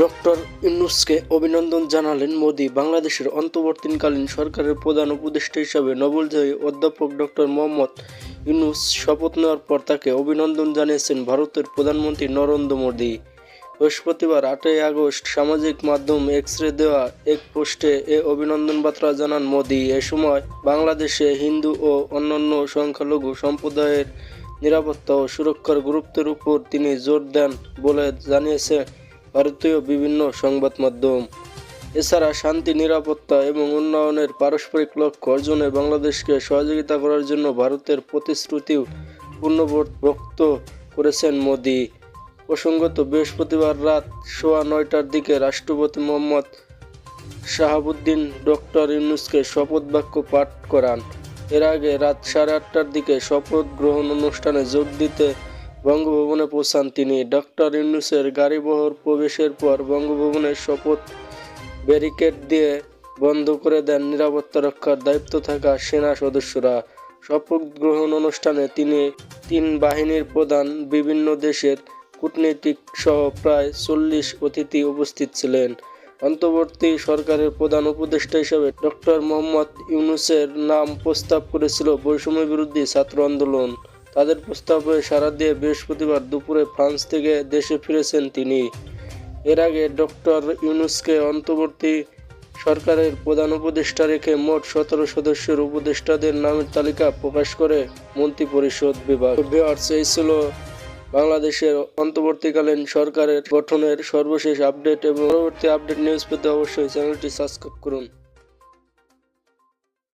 Doctor ইউনুসকে অভিনন্দন জানালেন মোদি। বাংলাদেশের অন্তর্বর্তীকালীন সরকারের প্রধান উপদেষ্টা হিসাবে নোবেলজয়ী অধ্যাপক ডক্টর মোহাম্মদ ইউনুস শপথ নেওয়ার পর তাকে অভিনন্দন জানিয়েছেন ভারতের প্রধানমন্ত্রী নরেন্দ্র মোদি। বৃহস্পতিবার আটই আগস্ট সামাজিক মাধ্যম এক্সরে দেওয়া এক পোস্টে এ অভিনন্দন বার্তা জানান মোদি। এ সময় বাংলাদেশে হিন্দু ও অন্যান্য সংখ্যালঘু সম্প্রদায়ের নিরাপত্তা ও সুরক্ষার গুরুত্বের উপর তিনি জোর দেন বলে জানিয়েছে ভারতীয় বিভিন্ন সংবাদ মাধ্যম। এছাড়া শান্তি, নিরাপত্তা এবং উন্নয়নের পারস্পরিক লক্ষ্য অর্জনে বাংলাদেশকে সহযোগিতা করার জন্য ভারতের প্রতিশ্রুতিও পুনর্ব্যক্ত করেছেন মোদি। প্রসঙ্গত, বৃহস্পতিবার রাত সোয়া নয়টার দিকে রাষ্ট্রপতি মোহাম্মদ শাহাবুদ্দিন ডক্টর ইউনুসকে শপথ বাক্য পাঠ করান। এর আগে রাত সাড়ে আটটার দিকে শপথ গ্রহণ অনুষ্ঠানে যোগ দিতে বঙ্গভবনে পৌঁছান তিনি। ডক্টর ইউনুসের গাড়িবহর প্রবেশের পর বঙ্গভবনের শপথ ব্যারিকেড দিয়ে বন্ধ করে দেন নিরাপত্তা রক্ষার দায়িত্ব থাকা সেনা সদস্যরা। শপথ গ্রহণ অনুষ্ঠানে তিনি তিন বাহিনীর প্রধান, বিভিন্ন দেশের কূটনীতিক সহ প্রায় চল্লিশ অতিথি উপস্থিত ছিলেন। অন্তর্বর্তী সরকারের প্রধান উপদেষ্টা হিসেবে ডক্টর মোহাম্মদ ইউনুসের নাম প্রস্তাব করেছিল বৈষম্য বিরোধী ছাত্র আন্দোলন। তাদের প্রস্তাবে সাড়া দিয়ে বৃহস্পতিবার দুপুরে ফ্রান্স থেকে দেশে ফিরেছেন তিনি। এর আগে ডক্টর ইউনুসকে অন্তর্বর্তী সরকারের প্রধান উপদেষ্টা রেখে মোট সতেরো সদস্যের উপদেষ্টাদের নামের তালিকা প্রকাশ করে মন্ত্রিপরিষদ বিভাগ। এই ছিল বাংলাদেশের অন্তর্বর্তীকালীন সরকারের গঠনের সর্বশেষ আপডেট এবং পরবর্তী আপডেট নিউজ পেতে অবশ্যই চ্যানেলটি সাবস্ক্রাইব করুন।